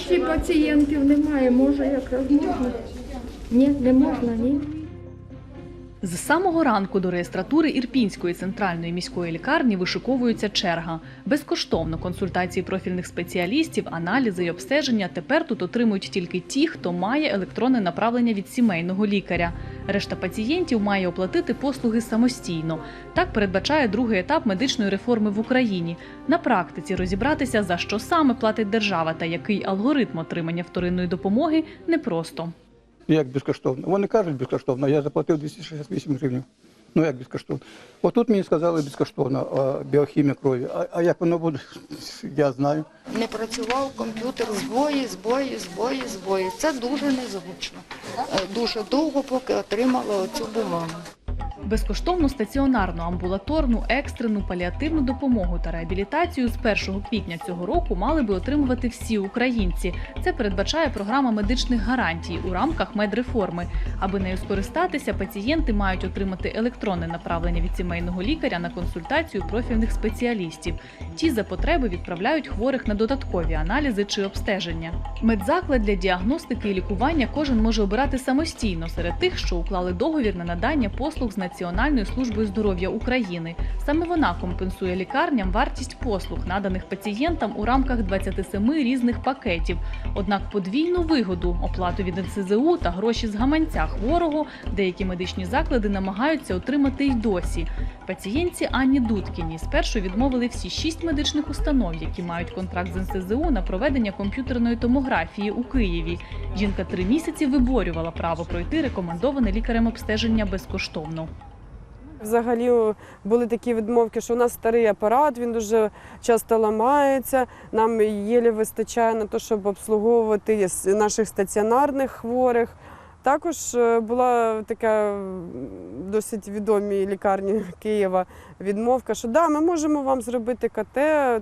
Ще пацієнтів немає, може якраз можна. Ні, не можна, ні. З самого ранку до реєстратури Ірпінської центральної міської лікарні вишиковується черга. Безкоштовно консультації профільних спеціалістів, аналізи і обстеження тепер тут отримують тільки ті, хто має електронне направлення від сімейного лікаря. Решта пацієнтів має оплатити послуги самостійно. Так передбачає другий етап медичної реформи в Україні. На практиці розібратися за що саме платить держава та який алгоритм отримання вторинної допомоги непросто. Як безкоштовно? Вони кажуть безкоштовно, я заплатив 268 гривень. Ну як безкоштовно? Отут мені сказали безкоштовно біохімія крові. А, а як воно буде, я знаю. Не працював комп'ютер, збої, збої, збої, збої. Це дуже незручно. Е, Дуже довго, поки отримала оцю бумагу. Безкоштовну стаціонарну, амбулаторну, екстрену, паліативну допомогу та реабілітацію з 1 квітня цього року мали би отримувати всі українці. Це передбачає програма медичних гарантій у рамках медреформи. Аби нею скористатися, пацієнти мають отримати електронне направлення від сімейного лікаря на консультацію профільних спеціалістів. Ті за потреби відправляють хворих на додаткові аналізи чи обстеження. Медзаклад для діагностики і лікування кожен може обирати самостійно серед тих, що уклали договір на надання послуг з Національною служби здоров'я України. Саме вона компенсує лікарням вартість послуг, наданих пацієнтам у рамках 27 різних пакетів. Однак подвійну вигоду оплату від НСЗУ та гроші з гаманця хворого деякі медичні заклади намагаються отримати й досі. Пацієнтці Анні Дудкіні спершу відмовили всі шість медичних установ, які мають контракт з НСЗУ на проведення комп'ютерної томографії у Києві. Жінка три місяці виборювала право пройти рекомендоване лікарем обстеження безкоштовно. Взагалі були такі відмовки, що у нас старий апарат, він дуже часто ламається. Нам єлі вистачає на те, щоб обслуговувати наших стаціонарних хворих. Також е, була така досить відомій лікарні Києва відмовка, що да, ми можемо вам зробити КТ е,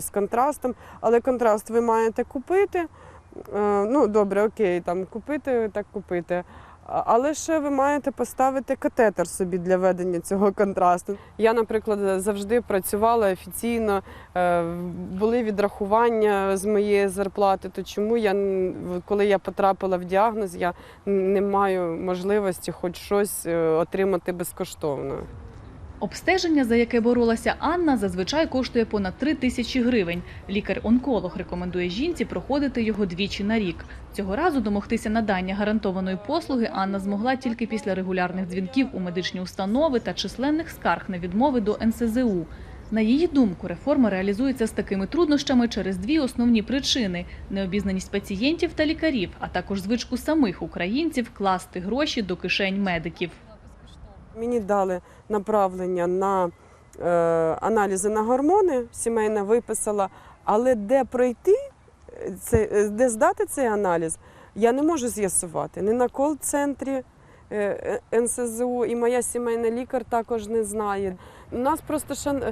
з контрастом, але контраст ви маєте купити. Е, Ну, добре, окей, там купити, так купити. Але ще ви маєте поставити катетер собі для ведення цього контрасту. Я, наприклад, завжди працювала офіційно, е, були відрахування з моєї зарплати. То чому я, коли я потрапила в діагноз, я не маю можливості хоч щось е, отримати безкоштовно. Обстеження, за яке боролася Анна, зазвичай коштує понад 3 тисячі гривень. Лікар-онколог рекомендує жінці проходити його двічі на рік. Цього разу домогтися надання гарантованої послуги Анна змогла тільки після регулярних дзвінків у медичні установи та численних скарг на відмови до НСЗУ. На її думку, реформа реалізується з такими труднощами через дві основні причини: необізнаність пацієнтів та лікарів, а також звичку самих українців класти гроші до кишень медиків. Мені дали направлення на е, аналізи на гормони, сімейна виписала, але де пройти, е, це, е, де здати цей аналіз, я не можу з'ясувати. Не на кол-центрі е, е, НСЗУ, і моя сімейна лікар також не знає. У нас просто шан...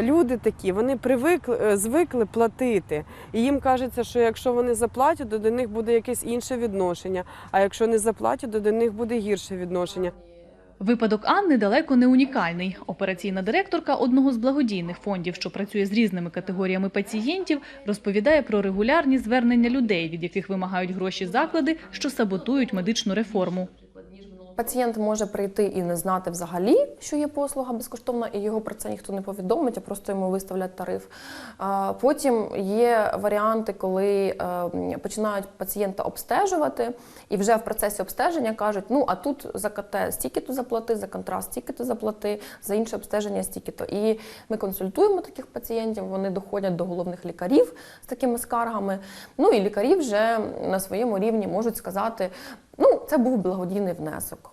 люди такі, вони привикли, звикли платити. І їм кажеться, що якщо вони заплатять, то до них буде якесь інше відношення. А якщо не заплатять, то до них буде гірше відношення. Випадок Анни далеко не унікальний. Операційна директорка одного з благодійних фондів, що працює з різними категоріями пацієнтів, розповідає про регулярні звернення людей, від яких вимагають гроші заклади, що саботують медичну реформу. Пацієнт може прийти і не знати взагалі, що є послуга безкоштовна, і його про це ніхто не повідомить, а просто йому виставлять тариф. Потім є варіанти, коли е, починають пацієнта обстежувати, і вже в процесі обстеження кажуть: ну а тут за КТ стільки-то заплати, за контраст стільки-то заплати, за інше обстеження стільки-то. І ми консультуємо таких пацієнтів, вони доходять до головних лікарів з такими скаргами. Ну і лікарі вже на своєму рівні можуть сказати. Це був благодійний внесок.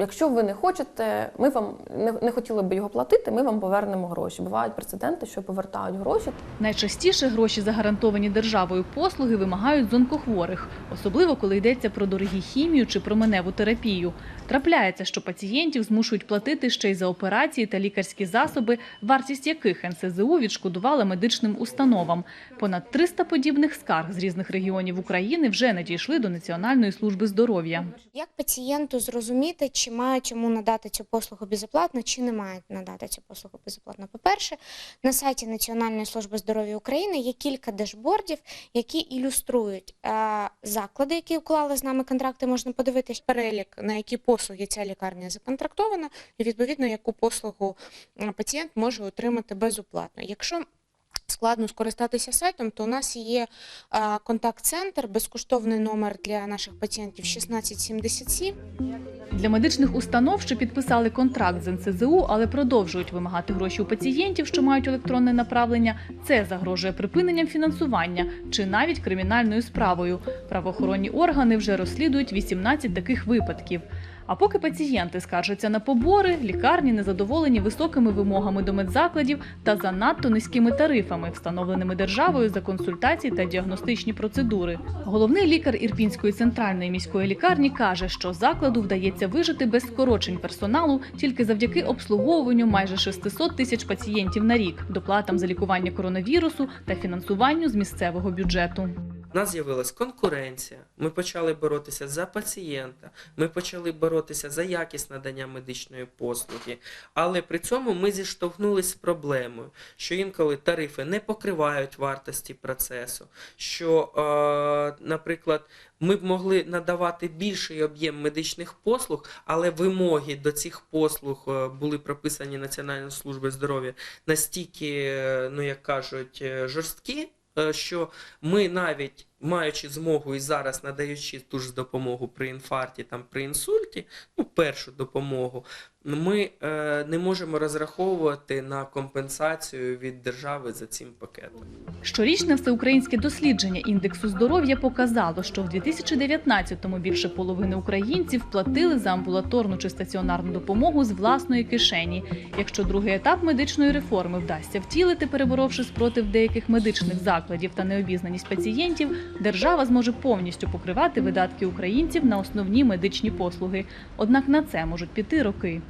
Якщо ви не хочете, ми вам не, не хотіли би його платити, ми вам повернемо гроші. Бувають прецеденти, що повертають гроші. Найчастіше гроші за гарантовані державою послуги вимагають з онкохворих, особливо коли йдеться про дорогі хімію чи променеву терапію. Трапляється, що пацієнтів змушують платити ще й за операції та лікарські засоби, вартість яких НСЗУ відшкодувала медичним установам. Понад 300 подібних скарг з різних регіонів України вже надійшли до Національної служби здоров'я. Як пацієнту зрозуміти, чи чи мають йому надати цю послугу безоплатно, чи не мають надати цю послугу безоплатно. По-перше, на сайті Національної служби здоров'я України є кілька дешбордів, які ілюструють е, заклади, які уклали з нами контракти. Можна подивитись перелік, на які послуги ця лікарня законтрактована, і відповідно яку послугу е, пацієнт може отримати безоплатно. Якщо складно скористатися сайтом, то у нас є контакт-центр, безкоштовний номер для наших пацієнтів 1677. Для медичних установ, що підписали контракт з НСЗУ, але продовжують вимагати гроші у пацієнтів, що мають електронне направлення, це загрожує припиненням фінансування чи навіть кримінальною справою. Правоохоронні органи вже розслідують 18 таких випадків. А поки пацієнти скаржаться на побори, лікарні незадоволені високими вимогами до медзакладів та занадто низькими тарифами, встановленими державою за консультації та діагностичні процедури. Головний лікар Ірпінської центральної міської лікарні каже, що закладу вдається вижити без скорочень персоналу тільки завдяки обслуговуванню майже 600 тисяч пацієнтів на рік, доплатам за лікування коронавірусу та фінансуванню з місцевого бюджету. У нас з'явилась конкуренція. Ми почали боротися за пацієнта, ми почали боротися за якість надання медичної послуги. Але при цьому ми зіштовхнулися з проблемою, що інколи тарифи не покривають вартості процесу. Що, е, наприклад, ми б могли надавати більший об'єм медичних послуг, але вимоги до цих послуг е, були прописані Національною службою здоров'я настільки, е, ну як кажуть, е, жорсткі. Е, Що ми навіть маючи змогу і зараз надаючи ту ж допомогу при інфаркті, там при інсульті, ну першу допомогу, ми е, не можемо розраховувати на компенсацію від держави за цим пакетом. Щорічне всеукраїнське дослідження індексу здоров'я показало, що в 2019-му більше половини українців платили за амбулаторну чи стаціонарну допомогу з власної кишені. Якщо другий етап медичної реформи вдасться втілити, переборовши спротив деяких медичних закладів та необізнаність пацієнтів, держава зможе повністю покривати видатки українців на основні медичні послуги. Однак на це можуть піти роки.